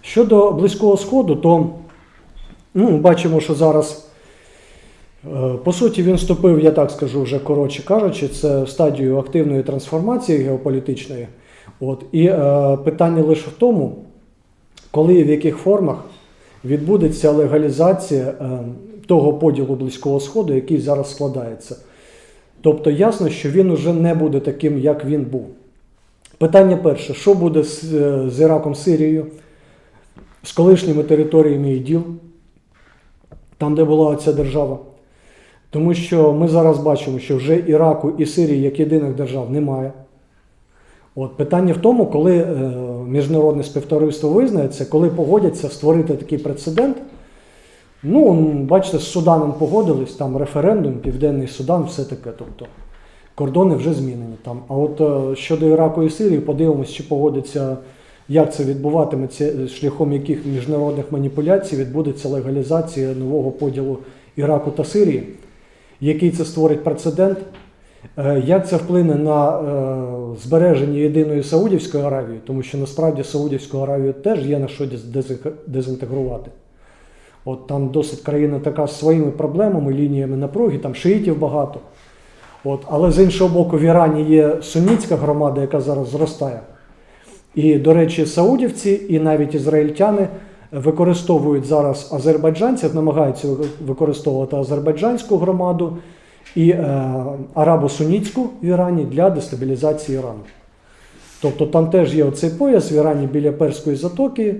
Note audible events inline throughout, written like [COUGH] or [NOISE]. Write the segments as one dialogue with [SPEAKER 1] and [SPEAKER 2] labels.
[SPEAKER 1] Щодо Близького Сходу, то ну, бачимо, що зараз, е, по суті, він вступив, я так скажу, вже коротше кажучи, це в стадію активної трансформації геополітичної. От. І е, питання лише в тому, коли і в яких формах відбудеться легалізація е, того поділу Близького Сходу, який зараз складається. Тобто ясно, що він уже не буде таким, як він був. Питання перше: що буде з, е, з Іраком, Сирією, з колишніми територіями іділ, там, де була ця держава? Тому що ми зараз бачимо, що вже Іраку і Сирії як єдиних держав немає. От питання в тому, коли е, міжнародне співтовариство визнається, коли погодяться створити такий прецедент. Ну, бачите, з Суданом погодились, там референдум, Південний Судан, все таке. Тобто кордони вже змінені там. А от е, щодо Іраку і Сирії, подивимось, чи погодиться, як це відбуватиметься, е, шляхом яких міжнародних маніпуляцій відбудеться легалізація нового поділу Іраку та Сирії, який це створить прецедент. Е, Як це вплине на збереження єдиної Саудівської Аравії, тому що насправді Саудівську Аравію теж є на що дезінтегрувати. От там досить країна така з своїми проблемами, лініями напруги, там шиїтів багато. От, але з іншого боку, в Ірані є сунітська громада, яка зараз зростає. І, до речі, саудівці і навіть ізраїльтяни використовують зараз азербайджанців, намагаються використовувати азербайджанську громаду і е, арабо-сунітську в Ірані для дестабілізації Ірану. Тобто там теж є оцей пояс в Ірані біля Перської затоки,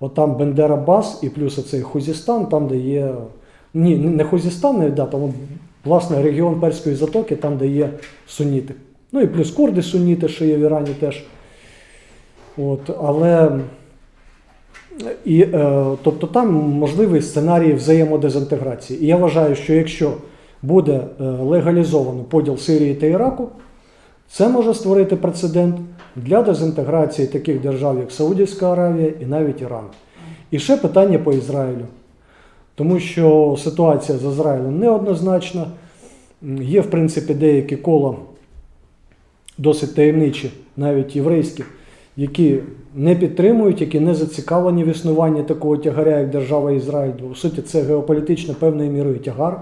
[SPEAKER 1] от там Бендера Бас і плюс оцей Хузістан, там, де є. Ні, не Хузістан, не да, там власне регіон Перської затоки, там, де є суніти. Ну і плюс курди суніти, що є в Ірані теж. От, але і, е, тобто там можливий сценарій взаємодезінтеграції. І я вважаю, що якщо буде е, легалізовано поділ Сирії та Іраку, це може створити прецедент для дезінтеграції таких держав, як Саудівська Аравія і навіть Іран. І ще питання по Ізраїлю. Тому що ситуація з Ізраїлем неоднозначна. Є, в принципі, деякі кола досить таємничі, навіть єврейські, які не підтримують, які не зацікавлені в існуванні такого тягаря, як держава Ізраїль. В суті, це геополітично певною мірою тягар.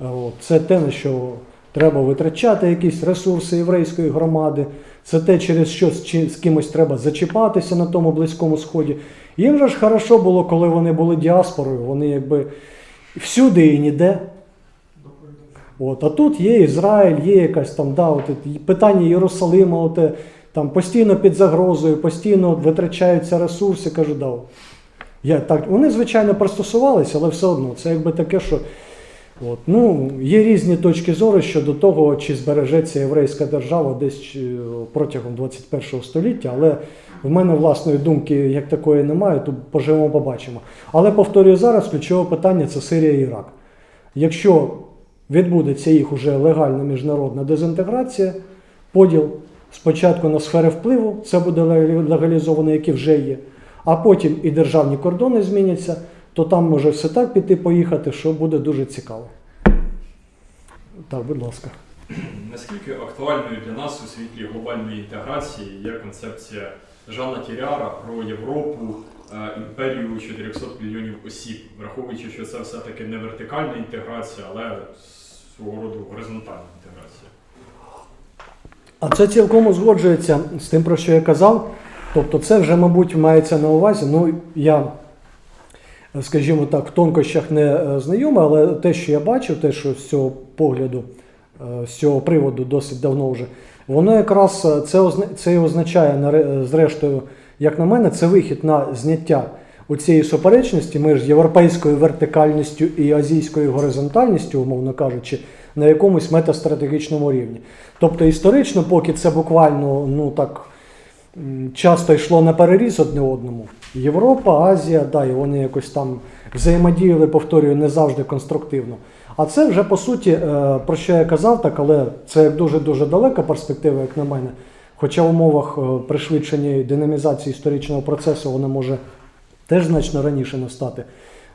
[SPEAKER 1] Е, Це те, на що треба витрачати якісь ресурси єврейської громади. Це те, через що з, кимось треба зачіпатися на тому близькому сході. Їм же ж хорошо було, коли вони були діаспорою. Вони якби всюди і ніде. От, а тут є Ізраїль, є якась там да, от, питання Єрусалима, от, там постійно під загрозою, постійно витрачаються ресурси. Кажу, да. Я, так, вони, звичайно, пристосувалися, але все одно це якби таке, що От, ну, є різні точки зору щодо того, чи збережеться єврейська держава десь протягом 21 століття, але в мене власної думки як такої немає, то поживемо, побачимо. Але повторюю зараз, ключове питання це Сирія і Ірак. Якщо відбудеться їх уже легальна міжнародна дезінтеграція, поділ спочатку на сфери впливу, це буде лег- легалізовано, які вже є, а потім і державні кордони зміняться, то там може все так піти, поїхати, що буде дуже цікаво. Так, будь ласка.
[SPEAKER 2] Наскільки актуальною для нас у світлі глобальної інтеграції є концепція Жана Тіріара про Європу, е, імперію 400 мільйонів осіб, враховуючи, що це все-таки не вертикальна інтеграція, але свого роду горизонтальна інтеграція.
[SPEAKER 1] А це цілком узгоджується з тим, про що я казав. Тобто, це вже, мабуть, мається на увазі. Ну, я, скажімо так, в тонкощах не е, знайомий, але те, що я бачив, те, що з цього погляду, е, з цього приводу досить давно вже, воно якраз е, це, це означає, зрештою, як на мене, це вихід на зняття оцієї суперечності між європейською вертикальністю і азійською горизонтальністю, умовно кажучи, на якомусь метастратегічному рівні. Тобто історично, поки це буквально ну так часто йшло на переріз одне одному. Європа, Азія, да, і вони якось там взаємодіяли, повторюю, не завжди конструктивно. А це вже по суті, е, про що я казав, так, але це дуже-дуже далека перспектива, як на мене. Хоча в умовах е, пришвидшення і динамізації історичного процесу вона може теж значно раніше настати.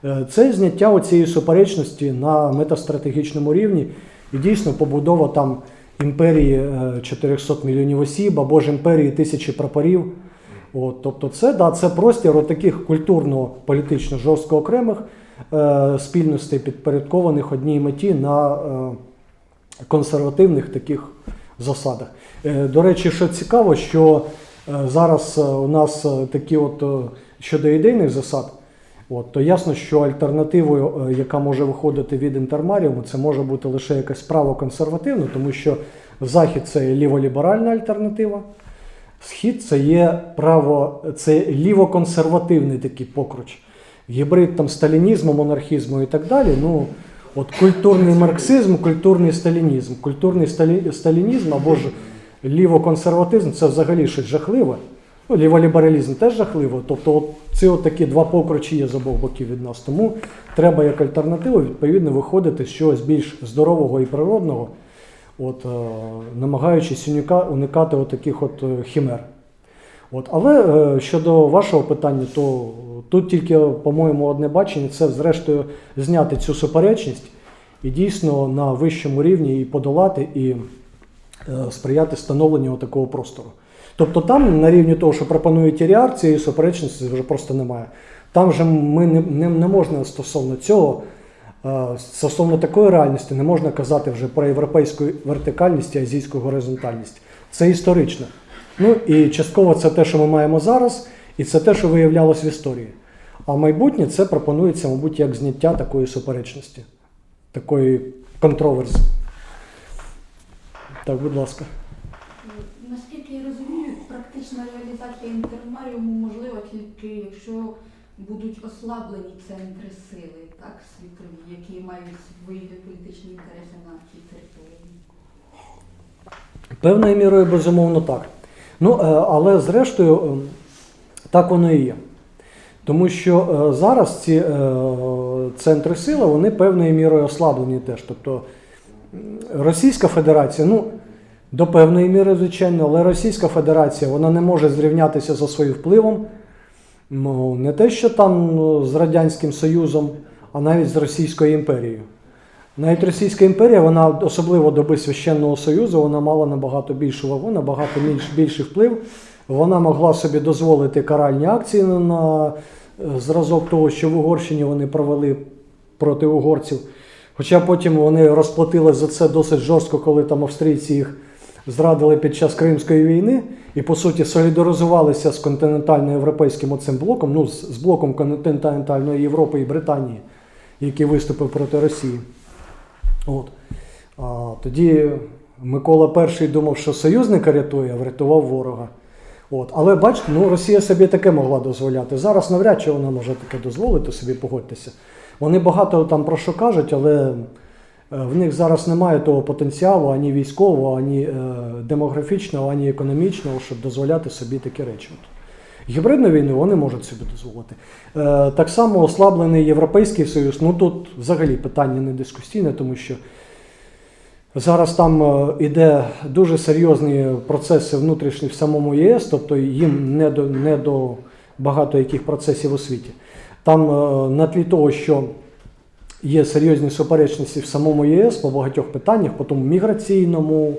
[SPEAKER 1] Е, Це зняття оцієї суперечності на метастратегічному рівні і дійсно побудова там імперії е, 400 мільйонів осіб або ж імперії тисячі прапорів. От, тобто, це, да, це простір от таких культурно-політично жорстко окремих е, спільностей, підпорядкованих одній меті на е, консервативних таких засадах. Е, До речі, що цікаво, що е, зараз е, у нас е, такі от е, щодо ідейних засад, от, то ясно, що альтернативою, е, яка може виходити від інтермаріуму, це може бути лише якась правоконсервативна, тому що Захід це ліволіберальна альтернатива. Схід це є право, це лівоконсервативний такий покруч. Гібрид там сталінізму, монархізму і так далі. Ну, от культурний марксизм, культурний сталінізм. Культурний сталі, сталінізм або ж лівоконсерватизм це взагалі щось жахливе. Ну, ліволібералізм теж жахливо. Тобто, от такі два покручі є з обох боків від нас. Тому треба як альтернативу відповідно виходити з чогось більш здорового і природного, от, е, намагаючись уникати таких от е, хімер. От, але е, щодо вашого питання, то тут тільки, по-моєму, одне бачення це зрештою зняти цю суперечність і дійсно на вищому рівні і подолати, і сприяти становленню такого простору. Тобто там на рівні того, що пропонує Тіріар, цієї суперечності вже просто немає. Там вже ми не, не, не можна стосовно цього, е, стосовно такої реальності, не можна казати вже про європейську вертикальність і азійську горизонтальність. Це історично. Ну і частково це те, що ми маємо зараз, і це те, що виявлялось в історії. А майбутнє це пропонується, мабуть, як зняття такої суперечності, такої контроверсі. Так, будь ласка.
[SPEAKER 3] Практична реалізація інтермаріуму можлива тільки якщо будуть ослаблені центри сили, так, світові, які мають свої політичні інтереси на цій території.
[SPEAKER 1] Певною мірою, безумовно, так. Ну, е, але зрештою, е, так воно і є. Тому що е, зараз ці е, центри сили, вони певною мірою ослаблені теж. Тобто Російська Федерація, ну, до певної міри, звичайно, але Російська Федерація вона не може зрівнятися за своїм впливом. Ну, не те, що там ну, з Радянським Союзом, а навіть з Російською імперією. Навіть Російська імперія, вона особливо доби Священного Союзу, вона мала набагато більшу вагу, набагато більш, більший вплив. Вона могла собі дозволити каральні акції на, е, зразок того, що в Угорщині вони провели проти угорців. Хоча потім вони розплатили за це досить жорстко, коли там австрійці їх зрадили під час Кримської війни і, по суті, солідаризувалися з континентально-європейським оцим блоком, ну, з, блоком континентальної Європи і Британії, який виступив проти Росії. От. А, тоді Микола І думав, що союзника рятує, а врятував ворога. От. Але бачите, ну, Росія собі таке могла дозволяти. Зараз навряд чи вона може таке дозволити собі, погодьтеся. Вони багато там про що кажуть, але в них зараз немає того потенціалу ані військового, ані е, демографічного, ані економічного, щоб дозволяти собі такі речі. Гібридну війну вони можуть собі дозволити. Е, так само ослаблений Європейський Союз. Ну тут взагалі питання не дискусійне, тому що зараз там е, іде дуже серйозні процеси внутрішні в самому ЄС, тобто їм не до, не до багато яких процесів у світі. Там е, на тлі того, що є серйозні суперечності в самому єС по багатьох питаннях, по тому міграційному,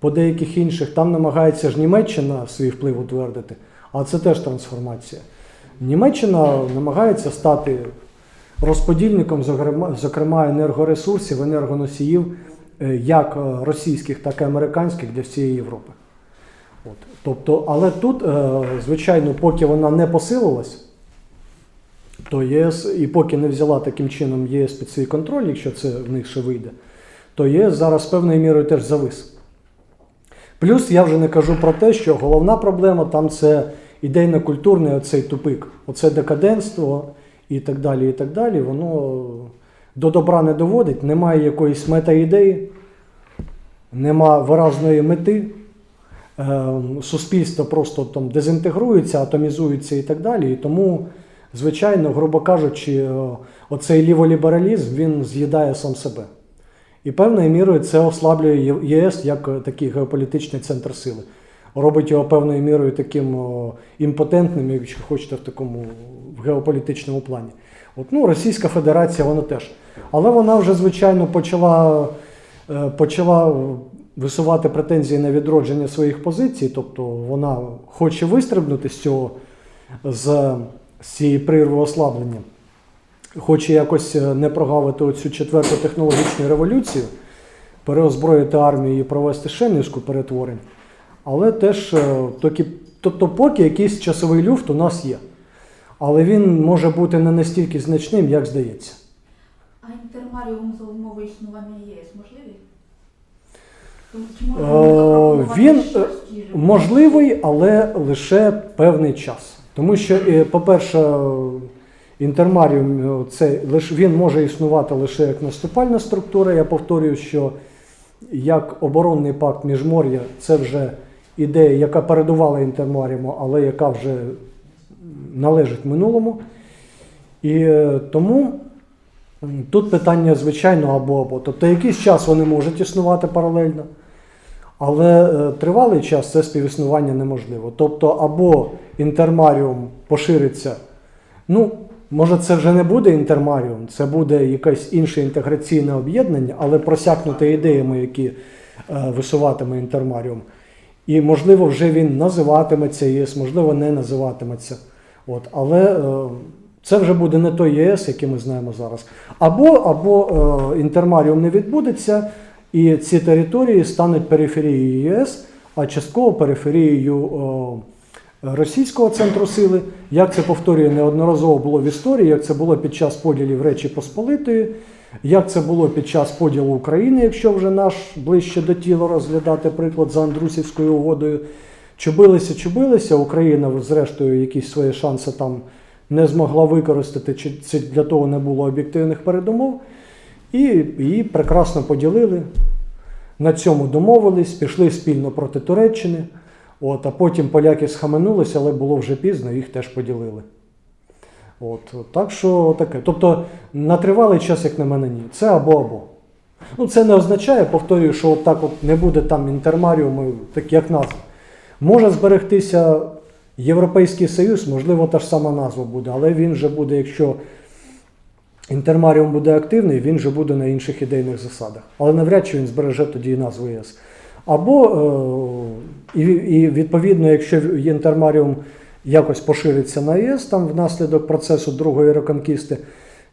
[SPEAKER 1] по деяких інших, там намагається ж Німеччина свій вплив утвердити, а це теж трансформація. Німеччина намагається стати розподільником, зокрема- енергоресурсів, енергоносіїв, е, як е, російських, так і американських для всієї Європи. От. Тобто, але тут, е, звичайно, поки вона не посилилась, то ЄС, і поки не взяла таким чином ЄС під свій контроль, якщо це в них ще вийде, то ЄС зараз певною мірою теж завис. Плюс я вже не кажу про те, що головна проблема там це ідейно-культурний оцей тупик, оце декаденство і так далі. і так далі. Воно до добра не доводить, немає якоїсь мета-ідеї, нема виразної мети. Е, Суспільство просто там дезінтегрується, атомізується і так далі. І тому, звичайно, грубо кажучи, е, оцей ліволібералізм він з'їдає сам себе. І певною мірою це ослаблює ЄС як е, такий геополітичний центр сили. Робить його певною мірою таким імпотентним, якщо хочете, в такому в геополітичному плані. От, ну, Російська Федерація, вона теж. Але вона вже, звичайно, почала, е, почала висувати претензії на відродження своїх позицій, тобто вона хоче вистрибнути з цього з, з цієї прірви ослаблення, хоче якось е, не прогавити оцю четверту технологічну революцію, переозброїти армію і провести ще низку перетворень. Але теж, е, токи- тобто, поки якийсь часовий люфт у нас є. Але він може бути не настільки значним, як здається.
[SPEAKER 3] А інтермаріум за умови існування ЄС можливий? Можна
[SPEAKER 1] Е, він, е? Можливий, але лише певний час. Тому що, е, по-перше, інтермаріум е, це він може існувати лише як наступальна структура. Я повторюю, що як оборонний пакт міжмор'я це вже ідея, яка передувала інтермаріуму, але яка вже належить минулому. І е, тому тут питання, звичайно, або або. Тобто якийсь час вони можуть існувати паралельно. Але е, тривалий час це співіснування неможливо. Тобто, або інтермаріум пошириться, ну, може, це вже не буде інтермаріум, це буде якесь інше інтеграційне об'єднання, але просякнуте ідеями, які е, висуватиме інтермаріум. І, можливо, вже він називатиметься ЄС, можливо, не називатиметься. От, але е, це вже буде не той ЄС, який ми знаємо зараз. Або, або інтермаріум не відбудеться, і ці території стануть периферією ЄС, а частково периферією російського центру сили. Як це повторює неодноразово було в історії, як це було під час поділів Речі Посполитої, як це було під час поділу України, якщо вже наш ближче до тіла розглядати приклад за Андрусівською угодою. Чубилися, чубилися, Україна, зрештою, якісь свої шанси там не змогла використати, чи це для того не було об'єктивних передумов. І її прекрасно поділили. На цьому домовились, пішли спільно проти Туреччини. От, а потім поляки схаменулися, але було вже пізно, їх теж поділили. От, так що таке. Тобто на тривалий час, як на мене, ні. Це або-або. Ну, це не означає, повторюю, що от так от не буде там інтермаріуму, так як назва. Може зберегтися Європейський Союз, можливо, та ж сама назва буде, але він вже буде, якщо інтермаріум буде активний, він вже буде на інших ідейних засадах. Але навряд чи він збереже тоді назву ЄС. Або е, і, і відповідно, якщо інтермаріум якось пошириться на ЄС там внаслідок процесу другої реконкісти,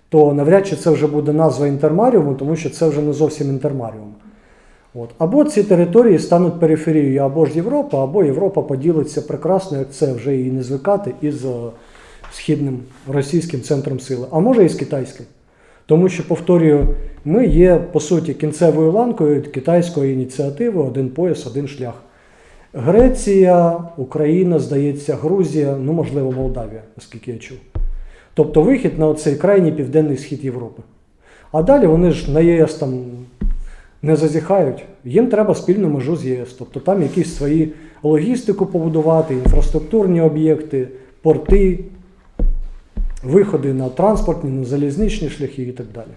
[SPEAKER 1] то навряд чи це вже буде назва інтермаріуму, тому що це вже не зовсім інтермаріум. От. Або ці території стануть периферією або ж Європа, або Європа поділиться прекрасно, як це вже і не звикати, із е, східним російським центром сили, а може і з китайським. Тому що, повторюю, ми є по суті кінцевою ланкою китайської ініціативи один пояс, один шлях. Греція, Україна, здається, Грузія, ну можливо, Молдавія, наскільки я чув. Тобто вихід на оцей крайній південний схід Європи. А далі вони ж на ЄС там не зазіхають. Їм треба спільну межу з ЄС. Тобто там якісь свої логістику побудувати, інфраструктурні об'єкти, порти, виходи на транспортні, на залізничні шляхи і так далі.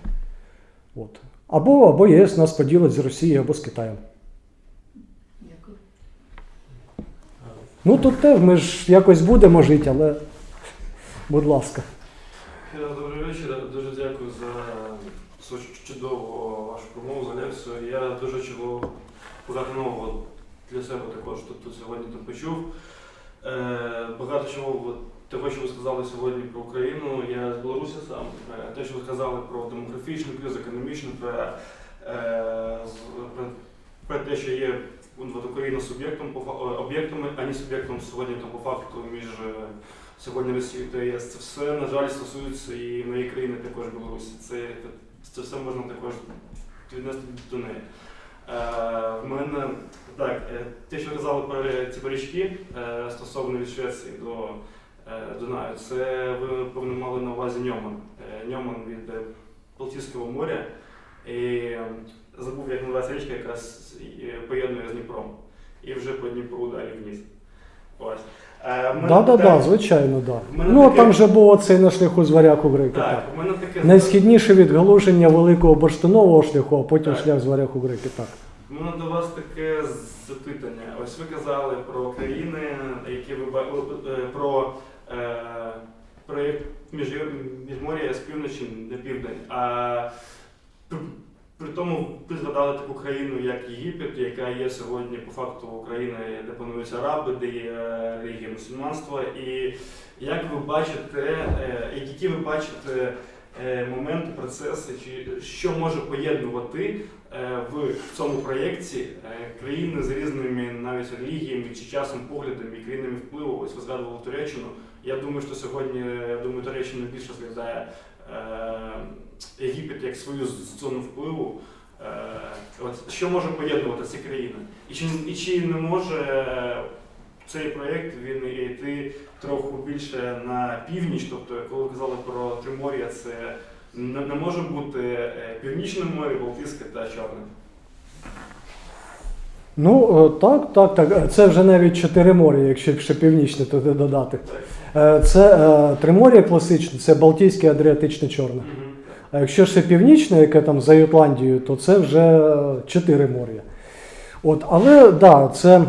[SPEAKER 1] От. Або, або ЄС нас поділить з Росією або з Китаєм.
[SPEAKER 3] Дякую.
[SPEAKER 1] Ну тут теж ми ж якось будемо жити, але будь ласка.
[SPEAKER 4] Добрий вечір. Дуже дякую за цю чудову вашу промову за лекцію. Я дуже чого нового для себе також тут, сьогодні тут почув. Е, багато чого того, що ви сказали сьогодні про Україну. Я з Білорусі сам. Е, те, що ви сказали про демографічну кризу, економічну, про, е, про, те, що є Україна суб'єктом об'єктами, а суб'єктом сьогодні то по факту між е, сьогодні Росією та ЄС. Це все, на жаль, стосується і моєї країни, також Білорусі. Це, це все можна також віднести до неї. Е, в мене так, е, те, що казали про ці порічки е, стосовно від Швеції до е, Дунаю, це ви певно мали на увазі Ньоман. Е, Ньоман від е, Балтійського моря. І е, забув, як називається річка, яка е, поєднує з Дніпром. І вже по Дніпру далі вниз. Ось. Е,
[SPEAKER 1] Так, так, так, звичайно, так. Ну,
[SPEAKER 4] таке-
[SPEAKER 1] там же був оцей на шляху з варяку греки.
[SPEAKER 4] Так,
[SPEAKER 1] Так.
[SPEAKER 4] у мене таке
[SPEAKER 1] Найсхідніше відгалуження великого бурштинового шляху, а потім
[SPEAKER 4] Так.
[SPEAKER 1] шлях з варяку греки. Так.
[SPEAKER 4] У мене до вас таке запитання. Ось ви казали про країни, які ви е, про е, проєкт між міжмор'я з півночі на південь. А При тому ви згадали таку країну, як Єгипет, яка є сьогодні по факту Україна, де панують араби, де є релігія мусульманства. І як ви бачите, е, які ви бачите е, моменти, процеси, чи що може поєднувати е, в цьому проєкті е, країни з різними навіть релігіями чи часом поглядами і країнами впливу? Ось ви згадували Туреччину. Я думаю, що сьогодні я думаю, Туреччина більше розглядає е, Єгипет як свою зону впливу. Е, от, що може поєднувати ці країни? І чи, і чи не може е, цей проєкт він йти трохи більше на північ? Тобто, коли ви казали про Тримор'я, це не, не може бути Північне море, Балтійське та Чорне.
[SPEAKER 1] Ну, так, так, так. Це вже навіть чотири моря, якщо ще північне туди додати. Е, Це е, Тримор'я класичне, це Балтійське, Адріатичне, Чорне. А якщо ще північне, яке там за Ютландією, то це вже е, чотири моря. От, але да, це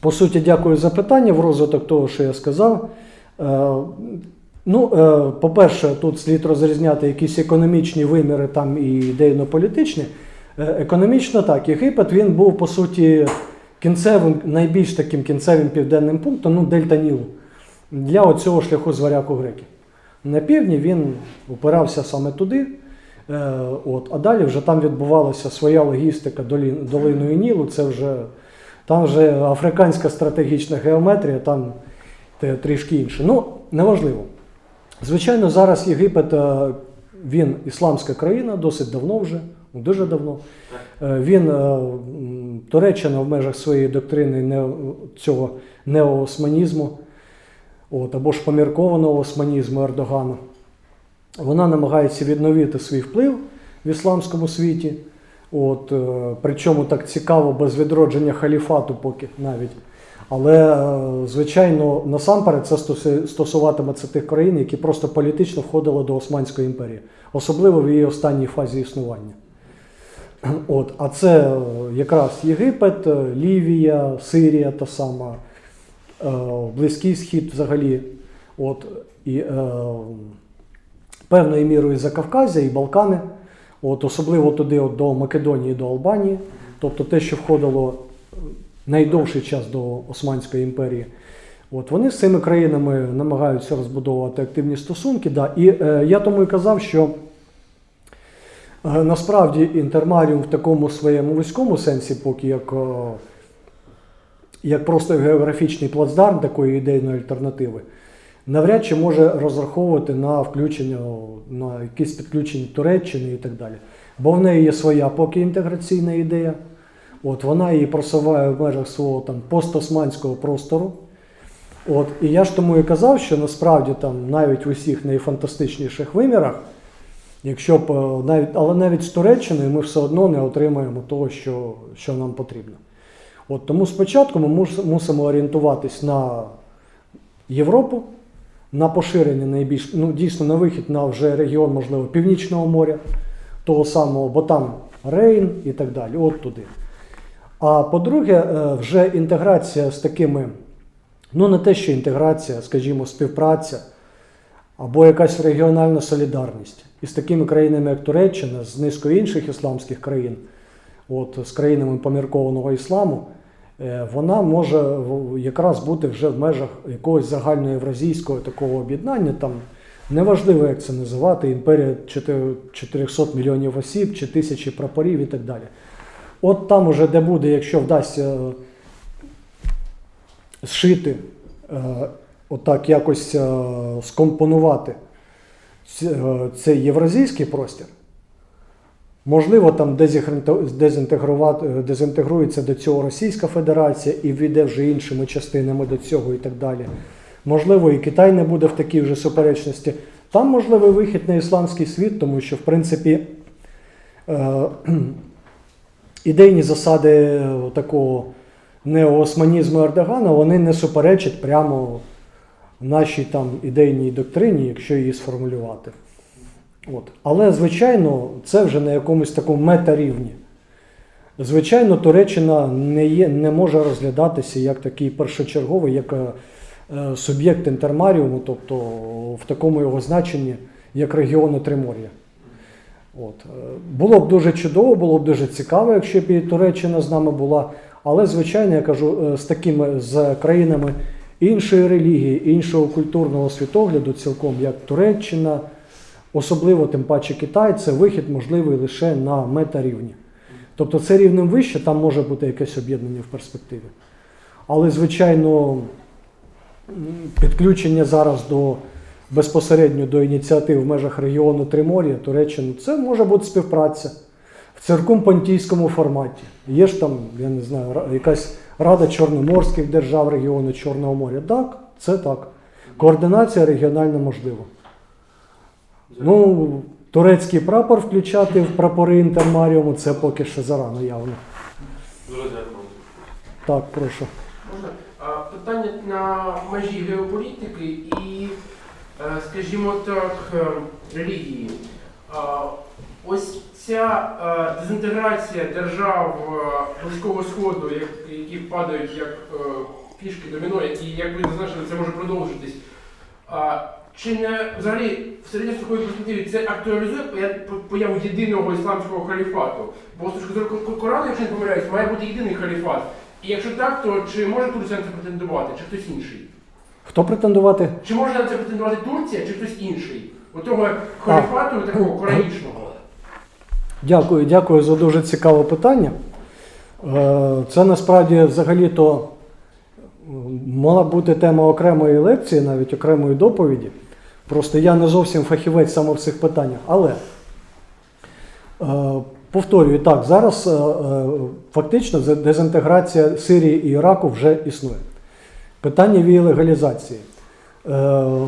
[SPEAKER 1] по суті дякую за питання в розвиток того, що я сказав. Е, ну, е, по-перше, тут слід розрізняти якісь економічні виміри там і ідейно-політичні. Е, економічно так, Єгипет він був по суті кінцевим, найбільш таким кінцевим південним пунктом, ну, Дельта Нілу, для оцього шляху з варяку греків. На півдні він опирався саме туди, е, от, а далі вже там відбувалася своя логістика долиною Нілу. Це вже там вже африканська стратегічна геометрія, там трішки інше. Ну, неважливо. Звичайно, зараз Єгипет е, він ісламська країна, досить давно вже, ну, дуже давно. Е, Він Туреччина в межах своєї доктрини цього неоосманізму, от, або ж поміркованого османізму Ердогана. Вона намагається відновити свій вплив в ісламському світі. От, е, причому так цікаво, без відродження халіфату поки навіть. Але, е, звичайно, насамперед це стосуватиметься тих країн, які просто політично входили до Османської імперії, особливо в її останній фазі існування. От, а це якраз Єгипет, е, Лівія, Сирія та сама, Близький Схід взагалі. От, і, е, певною мірою Закавказя і Балкани, от, особливо туди от, до Македонії, до Албанії, тобто те, що входило е, найдовший час до Османської імперії. От, вони з цими країнами намагаються розбудовувати активні стосунки. Да. І е, я тому і казав, що е, насправді інтермаріум в такому своєму вузькому сенсі, поки як, е, як просто географічний плацдарм такої ідейної альтернативи, навряд чи може розраховувати на включення, на якісь підключення Туреччини і так далі. Бо в неї є своя поки інтеграційна ідея. От вона її просуває в межах свого там постосманського простору. От, і я ж тому і казав, що насправді там навіть в усіх найфантастичніших вимірах, якщо б е, навіть, але навіть з Туреччиною ми все одно не отримаємо того, що, що нам потрібно. От тому спочатку ми мусимо орієнтуватись на Європу, на поширення найбільш, ну дійсно на вихід на вже регіон, можливо, Північного моря, того самого, бо там Рейн і так далі, от туди. А по-друге, е, вже інтеграція з такими, ну не те, що інтеграція, скажімо, співпраця або якась регіональна солідарність із такими країнами, як Туреччина, з низкою інших ісламських країн, от, з країнами поміркованого ісламу, вона може якраз бути вже в межах якогось загальноєвразійського такого об'єднання. Там неважливо, як це називати, імперія 400 мільйонів осіб чи тисячі прапорів і так далі. От там уже де буде, якщо вдасться е, зшити, е, отак якось е, скомпонувати е, цей євразійський простір, можливо, там е, дезінтегрується до цього Російська Федерація і війде вже іншими частинами до цього і так далі. Можливо, і Китай не буде в такій вже суперечності. Там можливий вихід на ісламський світ, тому що, в принципі, е, [CLEARS THROAT] ідейні засади е, такого неоосманізму Ердогана, вони не суперечать прямо нашій там ідейній доктрині, якщо її сформулювати. От. Але, звичайно, це вже на якомусь такому метарівні. Звичайно, Туреччина не, є, не може розглядатися як такий першочерговий, як е, суб'єкт інтермаріуму, тобто в такому його значенні, як регіону Тримор'я. От. е, Було б дуже чудово, було б дуже цікаво, якщо б і Туреччина з нами була. Але, звичайно, я кажу, е, з такими з країнами іншої релігії, іншого культурного світогляду, цілком як Туреччина, особливо тим паче Китай, це вихід можливий лише на метарівні. Тобто це рівнем вище, там може бути якесь об'єднання в перспективі. Але, звичайно, підключення зараз до безпосередньо до ініціатив в межах регіону Тримор'я, Туреччини, це може бути співпраця в циркумпонтійському форматі. Є ж там, я не знаю, якась рада чорноморських держав регіону Чорного моря. Так, це так. Координація регіональна можлива. Ну, турецький прапор включати в прапори інтермаріуму це поки що зарано явно.
[SPEAKER 4] Дуже дякую.
[SPEAKER 1] Так, прошу.
[SPEAKER 5] Можна? А, Питання на межі геополітики і, е, скажімо так, е, релігії. А, Ось ця е, дезінтеграція держав е, Близького Сходу, як- які падають як е, пішки доміно, які, як ви зазначили, це може продовжитись. А, Чи не взагалі в середньостроковій перспективі це актуалізує появу єдиного ісламського халіфату? Бо з точки зору Корану, якщо не помиляюсь, має бути єдиний халіфат. І якщо так, то чи може Турція на це претендувати, чи хтось інший?
[SPEAKER 1] Хто претендувати?
[SPEAKER 5] Чи може на це претендувати Турція, чи хтось інший? Отого халіфату такого коранічного.
[SPEAKER 1] Дякую, дякую за дуже цікаве питання. Е, Це насправді взагалі-то мала бути тема окремої лекції, навіть окремої доповіді. Просто я не зовсім фахівець саме в цих питаннях. Але е, повторюю, так, зараз е, е, фактично дезінтеграція Сирії і Іраку вже існує. Питання її легалізації.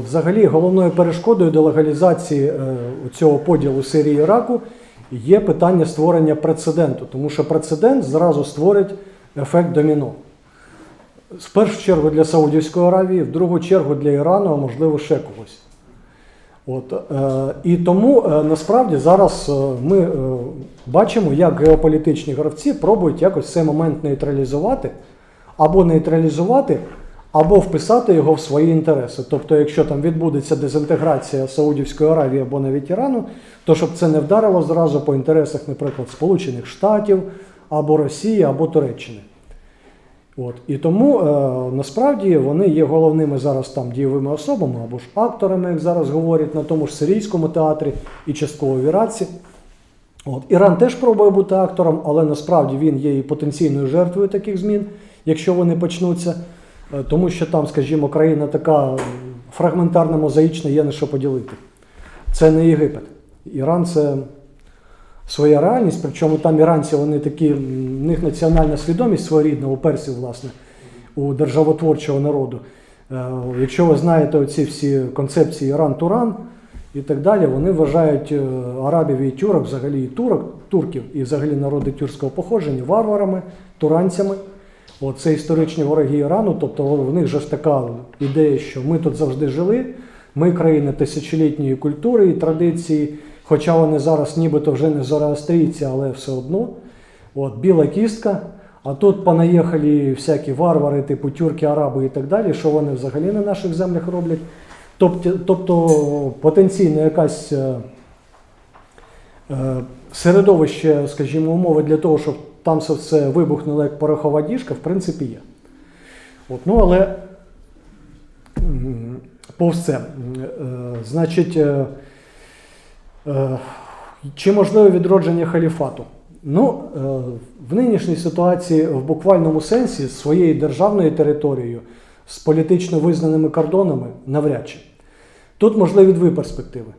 [SPEAKER 1] Взагалі, головною перешкодою до легалізації цього поділу Сирії і Іраку є питання створення прецеденту, тому що прецедент зразу створить ефект доміно. В першу чергу для Саудівської Аравії, в другу чергу для Ірану, а можливо ще когось. От, е, і тому е, насправді зараз е, ми е, бачимо, як геополітичні гравці пробують якось цей момент нейтралізувати, або нейтралізувати, або вписати його в свої інтереси. Тобто, якщо там відбудеться дезінтеграція Саудівської Аравії або навіть Ірану, то щоб це не вдарило зразу по інтересах, наприклад, Сполучених Штатів або Росії, або Туреччини. От. І тому е, насправді вони є головними зараз там дієвими особами або ж акторами, як зараз говорять на тому ж сирійському театрі і частково в Іраці. От. Іран теж пробує бути актором, але насправді він є і потенційною жертвою таких змін, якщо вони почнуться. Е, Тому що там, скажімо, країна така фрагментарна мозаїчна, є на що поділити. Це не Єгипет. Іран це своя реальність, причому там іранці вони такі, в них національна свідомість своєрідна у персів, власне, у державотворчого народу. Е, Якщо ви знаєте оці всі концепції Іран-Туран і так далі, вони вважають е, арабів і тюрок, взагалі і турок, турків, і взагалі народи тюркського походження варварами, туранцями. Це історичні вороги Ірану, тобто в них же ж така ідея, що ми тут завжди жили, ми країна тисячолітньої культури і традиції, хоча вони зараз нібито вже не зороастрійці, але все одно. От, біла кістка. А тут понаїхали всякі варвари, типу тюрки, араби і так далі, що вони взагалі на наших землях роблять. Тобто, тобто потенційно якась е, е, середовище, скажімо, умови для того, щоб там все це вибухнуло як порохова діжка, в принципі, є. От, ну, але повз це. Е, Значить, чи можливе відродження халіфату? Ну, е, в нинішній ситуації в буквальному сенсі з своєю державною територією, з політично визнаними кордонами навряд чи. Тут можливі дві перспективи.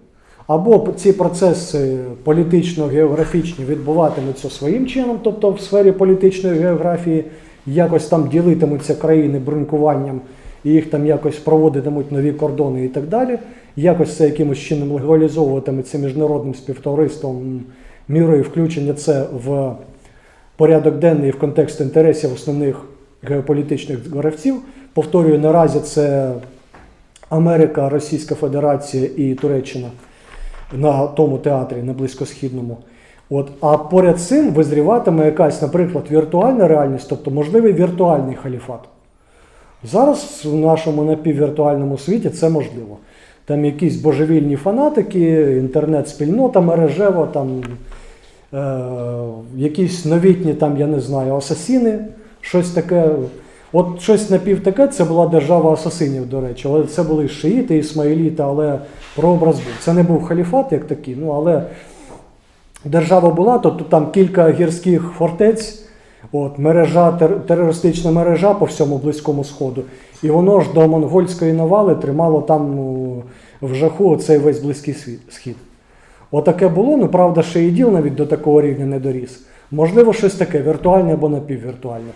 [SPEAKER 1] Або ці процеси політично-географічні відбуватимуться своїм чином, тобто в сфері політичної географії якось там ділитимуться країни брунькуванням і їх там якось проводитимуть нові кордони і так далі. Якось це якимось чином легалізовуватиметься міжнародним співтовариством мірою включення це в порядок денний в контекст інтересів основних геополітичних гравців. Повторюю, наразі це Америка, Російська Федерація і Туреччина на тому театрі, на близькосхідному. От, а поряд з цим визріватиме якась, наприклад, віртуальна реальність, тобто можливий віртуальний халіфат. Зараз в нашому напіввіртуальному світі це можливо. Там якісь божевільні фанатики, інтернет-спільнота мережева, там е, якісь новітні, там, я не знаю, асасіни, щось таке. От щось напів таке, це була держава асасинів, до речі, але це були шиїти, ісмаїліти, але прообраз був. Це не був халіфат як такий, ну але держава була, тобто там кілька гірських фортець, от, мережа, терористична мережа по всьому Близькому Сходу. І воно ж до монгольської навали тримало там ну, в жаху цей весь близький світ, схід. Отаке було, ну правда, ще і діл навіть до такого рівня не доріс. Можливо, щось таке, віртуальне або напіввіртуальне.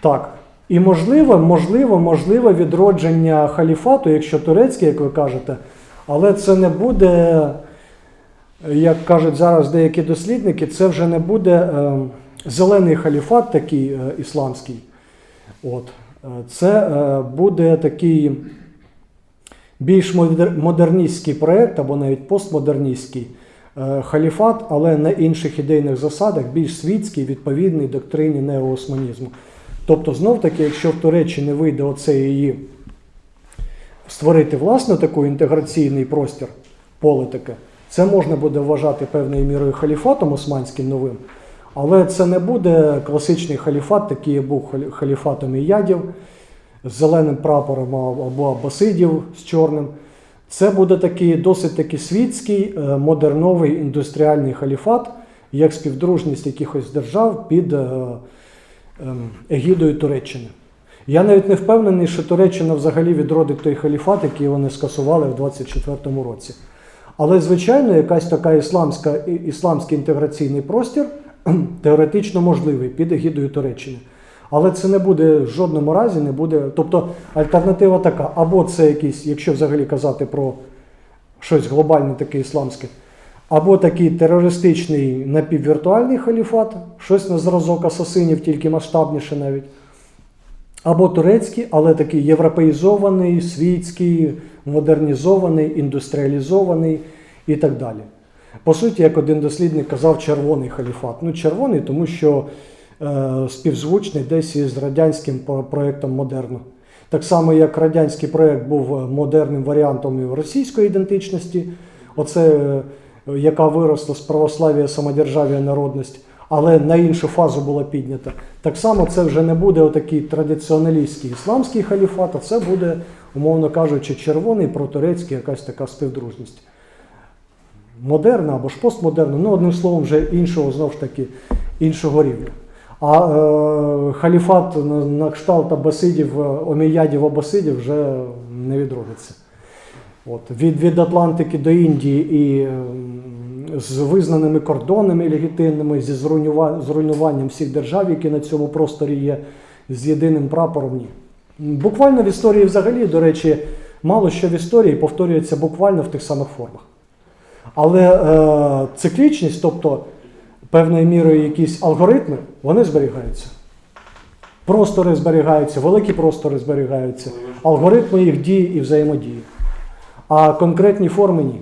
[SPEAKER 1] Так. І можливо, можливо, можливо відродження халіфату, якщо турецький, як ви кажете, але це не буде, як кажуть зараз деякі дослідники, це вже не буде е, зелений халіфат, такий е, ісламський. От. Е, Це буде такий більш модерністський проєкт, або навіть постмодерністський халіфат, але на інших ідейних засадах, більш світський, відповідний доктрині неоосманізму. Тобто, знов таки, якщо в Туреччині вийде оце її створити власне такий інтеграційний простір, поле це можна буде вважати певною мірою халіфатом османським новим, але це не буде класичний халіфат, такий був халі- халіфатом іядів з зеленим прапором або абасидів з чорним. Це буде такий досить таки світський, е, модерновий індустріальний халіфат, як співдружність якихось держав під е, ем, егідою Туреччини. Я навіть не впевнений, що Туреччина взагалі відродить той халіфат, який вони скасували в 24-му році. Але, звичайно, якась така ісламська, ісламський інтеграційний простір [CLEARS THROAT] теоретично можливий під егідою Туреччини. Але це не буде в жодному разі, не буде. Тобто альтернатива така: або це якийсь, якщо взагалі казати про щось глобальне таке ісламське, або такий терористичний напіввіртуальний халіфат, щось на зразок асасинів, тільки масштабніше навіть. Або турецький, але такий європеїзований, світський, модернізований, індустріалізований і так далі. По суті, як один дослідник казав, червоний халіфат. Ну, червоний, тому що е, співзвучний десь із радянським про- проєктом модерну. Так само, як радянський проєкт був модерним варіантом російської ідентичності, оце, е, яка виросла з православ'я, самодержав'я, народність, але на іншу фазу була піднята. Так само це вже не буде отакий традиціоналістський ісламський халіфат, а це буде, умовно кажучи, червоний протурецький, якась така співдружність. Модерна або ж постмодерна, ну одним словом, вже іншого знов ж таки іншого рівня. А е, халіфат на, на кшталт абасидів, е, оміядів абасидів вже не відродиться. От, від, від Атлантики до Індії і ем, з визнаними кордонами легітимними, зі зруйнуванням всіх держав, які на цьому просторі є, з єдиним прапором ні. Буквально в історії взагалі, до речі, мало що в історії повторюється буквально в тих самих формах. Але е, циклічність, тобто певною мірою якісь алгоритми, вони зберігаються. Простори зберігаються, великі простори зберігаються, алгоритми їх дії і взаємодії. А конкретні форми ні.